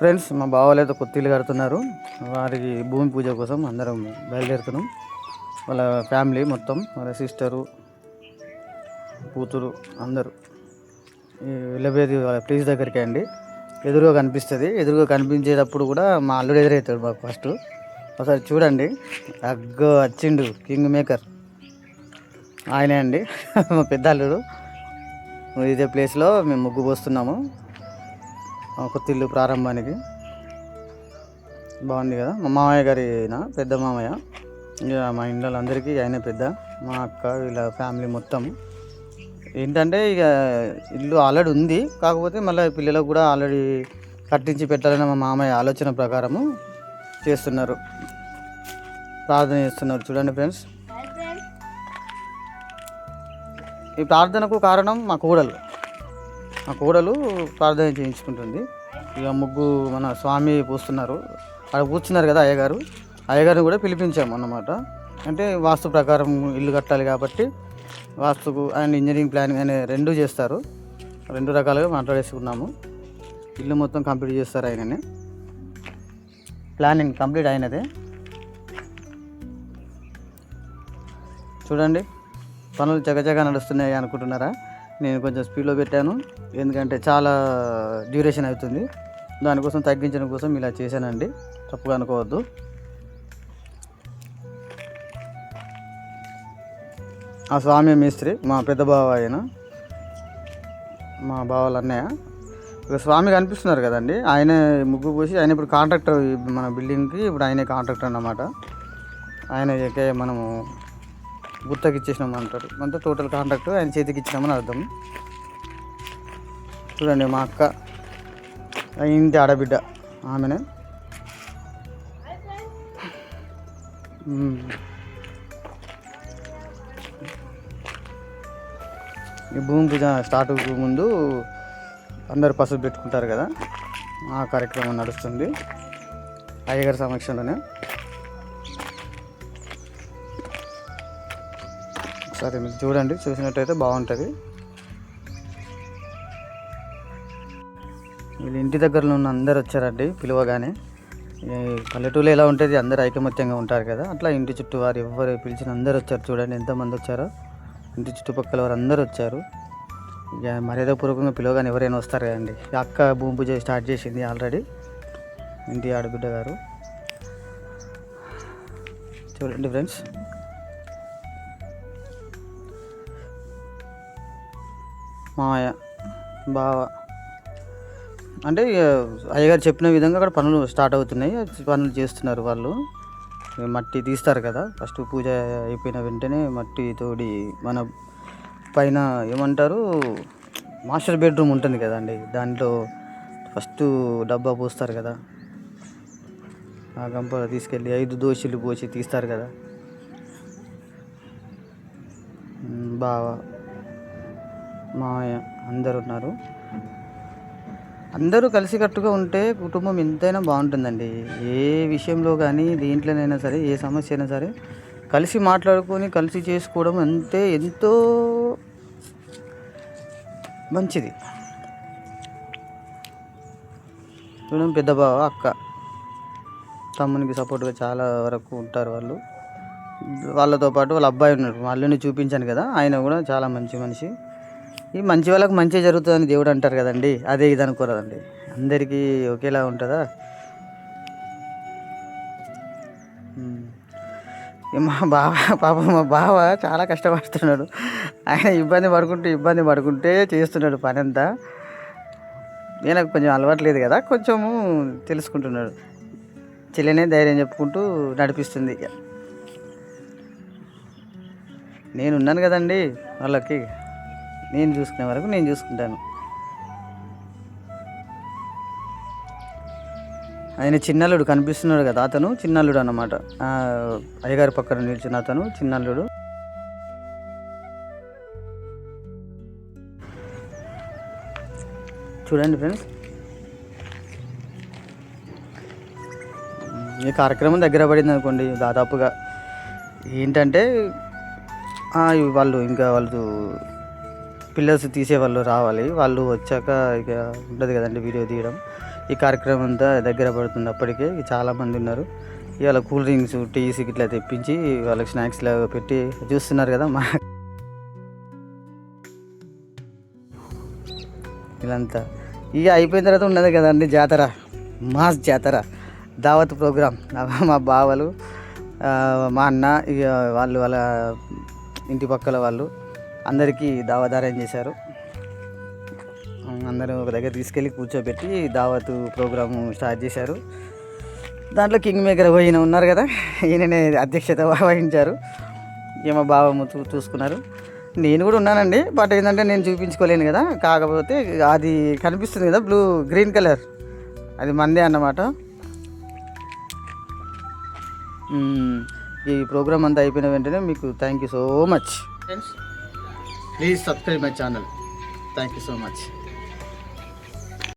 Friends మా బావాలైతే కొత్తిల్లు కడుతున్నారు వారికి భూమి పూజ కోసం అందరం బయలుదేరుతున్నాం వాళ్ళ ఫ్యామిలీ మొత్తం వాళ్ళ సిస్టరు కూతురు అందరూ వెళ్ళబేది వాళ్ళ ప్లేస్ దగ్గరికి అండి ఎదురుగా కనిపిస్తుంది ఎదురుగా కనిపించేటప్పుడు కూడా మా అల్లుడు ఎదురవుతాడు మాకు ఫస్ట్ ఒకసారి చూడండి అగ్గ వచ్చిండు కింగ్ మేకర్ ఆయనే అండి మా పెద్ద అల్లుడు ఇదే ప్లేస్లో మేము ముగ్గు పోస్తున్నాము కొత్త ఇల్లు ప్రారంభానికి బాగుంది కదా మా మామయ్య గారి పెద్ద మామయ్య ఇక మా ఇంట్లో అందరికీ ఆయన పెద్ద మా అక్క వీళ్ళ ఫ్యామిలీ మొత్తం ఏంటంటే ఇక ఇల్లు ఆల్రెడీ ఉంది కాకపోతే మళ్ళీ పిల్లలకు కూడా ఆల్రెడీ కట్టించి పెట్టాలని మా మామయ్య ఆలోచన ప్రకారము చేస్తున్నారు ప్రార్థన చేస్తున్నారు చూడండి ఫ్రెండ్స్ ఈ ప్రార్థనకు కారణం మా కూడలు ఆ కోడలు ప్రార్థన చేయించుకుంటుంది ఇక ముగ్గు మన స్వామి పూస్తున్నారు అక్కడ కూర్చున్నారు కదా అయ్యగారు అయ్యగారిని కూడా పిలిపించాము అన్నమాట అంటే వాస్తు ప్రకారం ఇల్లు కట్టాలి కాబట్టి వాస్తుకు అండ్ ఇంజనీరింగ్ ప్లానింగ్ అనే రెండు చేస్తారు రెండు రకాలుగా మాట్లాడేసుకున్నాము ఇల్లు మొత్తం కంప్లీట్ చేస్తారు ఆయనని ప్లానింగ్ కంప్లీట్ అయినదే చూడండి పనులు చకచక నడుస్తున్నాయి అనుకుంటున్నారా నేను కొంచెం స్పీడ్లో పెట్టాను ఎందుకంటే చాలా డ్యూరేషన్ అవుతుంది దానికోసం తగ్గించడం కోసం ఇలా చేశానండి తప్పుగా అనుకోవద్దు ఆ స్వామి మేస్త్రి మా పెద్ద బావ ఆయన మా బావల అన్నయ్య ఇక స్వామి కనిపిస్తున్నారు కదండి ఆయనే ముగ్గు పోసి ఆయన ఇప్పుడు కాంట్రాక్టర్ మన బిల్డింగ్కి ఇప్పుడు ఆయనే కాంట్రాక్టర్ అన్నమాట ఆయన మనము గుర్తకి ఇచ్చేసినాం అంటారు అంటే టోటల్ కాంట్రాక్ట్ ఆయన చేతికి ఇచ్చినామని అర్థం చూడండి మా అక్క ఇంటి ఆడబిడ్డ ఆమెనే ఈ భూమి పూజ స్టార్ట్ ముందు అందరు పసుపు పెట్టుకుంటారు కదా ఆ కార్యక్రమం నడుస్తుంది అయ్యగారి సమక్షంలోనే ఒకసారి మీరు చూడండి చూసినట్టయితే బాగుంటుంది వీళ్ళు ఇంటి దగ్గరలో ఉన్న అందరు వచ్చారండి పిలువగానే పల్లెటూరులో ఎలా ఉంటుంది అందరు ఐకమత్యంగా ఉంటారు కదా అట్లా ఇంటి చుట్టూ వారు ఎవరు పిలిచిన అందరు వచ్చారు చూడండి ఎంతమంది వచ్చారో ఇంటి చుట్టుపక్కల వారు అందరు వచ్చారు ఇక మర్యాదపూర్వకంగా పిలువగానే ఎవరైనా వస్తారు కదండి అక్క భూమి పూజ స్టార్ట్ చేసింది ఆల్రెడీ ఇంటి ఆడబిడ్డ గారు చూడండి ఫ్రెండ్స్ మామయ్య బావ అంటే అయ్యగారు చెప్పిన విధంగా అక్కడ పనులు స్టార్ట్ అవుతున్నాయి పనులు చేస్తున్నారు వాళ్ళు మట్టి తీస్తారు కదా ఫస్ట్ పూజ అయిపోయిన వెంటనే మట్టి తోడి మన పైన ఏమంటారు మాస్టర్ బెడ్రూమ్ ఉంటుంది కదండి దాంట్లో ఫస్ట్ డబ్బా పోస్తారు కదా ఆ గంప తీసుకెళ్ళి ఐదు దోశలు పోసి తీస్తారు కదా బావా మా అందరు ఉన్నారు అందరూ కలిసికట్టుగా ఉంటే కుటుంబం ఎంతైనా బాగుంటుందండి ఏ విషయంలో కానీ దేంట్లోనైనా సరే ఏ సమస్య అయినా సరే కలిసి మాట్లాడుకొని కలిసి చేసుకోవడం అంతే ఎంతో మంచిది చూడండి పెద్ద బావ అక్క తమ్మునికి సపోర్ట్గా చాలా వరకు ఉంటారు వాళ్ళు వాళ్ళతో పాటు వాళ్ళ అబ్బాయి ఉన్నాడు వాళ్ళని చూపించాను కదా ఆయన కూడా చాలా మంచి మనిషి ఈ మంచి వాళ్ళకి మంచి జరుగుతుందని దేవుడు అంటారు కదండి అదే ఇది అనుకోరదండి అందరికీ ఒకేలా ఉంటుందా మా బావ పాప మా బావ చాలా కష్టపడుతున్నాడు ఆయన ఇబ్బంది పడుకుంటూ ఇబ్బంది పడుకుంటే చేస్తున్నాడు పని అంతా నేను కొంచెం అలవాట్లేదు కదా కొంచెము తెలుసుకుంటున్నాడు చెల్లెనే ధైర్యం చెప్పుకుంటూ నడిపిస్తుంది నేనున్నాను కదండి వాళ్ళకి నేను చూసుకునే వరకు నేను చూసుకుంటాను ఆయన చిన్నల్లుడు కనిపిస్తున్నాడు కదా అతను చిన్నల్లుడు అన్నమాట అయ్యగారి పక్కన నిల్చున్న అతను చిన్నల్లుడు చూడండి ఫ్రెండ్స్ ఈ కార్యక్రమం దగ్గర పడింది అనుకోండి దాదాపుగా ఏంటంటే వాళ్ళు ఇంకా వాళ్ళు పిల్లర్స్ తీసేవాళ్ళు రావాలి వాళ్ళు వచ్చాక ఇక ఉండదు కదండి వీడియో తీయడం ఈ కార్యక్రమం అంతా దగ్గర పడుతున్నప్పటికే చాలామంది ఉన్నారు ఇవాళ కూల్ డ్రింక్స్ టీస్ ఇట్లా తెప్పించి వాళ్ళకి స్నాక్స్ లాగా పెట్టి చూస్తున్నారు కదా మా ఇలాంతా ఇక అయిపోయిన తర్వాత ఉన్నది కదండి జాతర మాస్ జాతర దావత్ ప్రోగ్రామ్ మా బావలు మా అన్న ఇక వాళ్ళు వాళ్ళ ఇంటి పక్కల వాళ్ళు అందరికీ దావదారం చేశారు అందరూ ఒక దగ్గర తీసుకెళ్ళి కూర్చోబెట్టి దావతు ప్రోగ్రాము స్టార్ట్ చేశారు దాంట్లో కింగ్ మేకర్ ఈయన ఉన్నారు కదా ఈయననే అధ్యక్షత వహించారు ఏమో భావము చూ చూసుకున్నారు నేను కూడా ఉన్నానండి బట్ ఏంటంటే నేను చూపించుకోలేను కదా కాకపోతే అది కనిపిస్తుంది కదా బ్లూ గ్రీన్ కలర్ అది మందే అన్నమాట ఈ ప్రోగ్రామ్ అంతా అయిపోయిన వెంటనే మీకు thank you so much friends Please subscribe my channel. Thank you so much.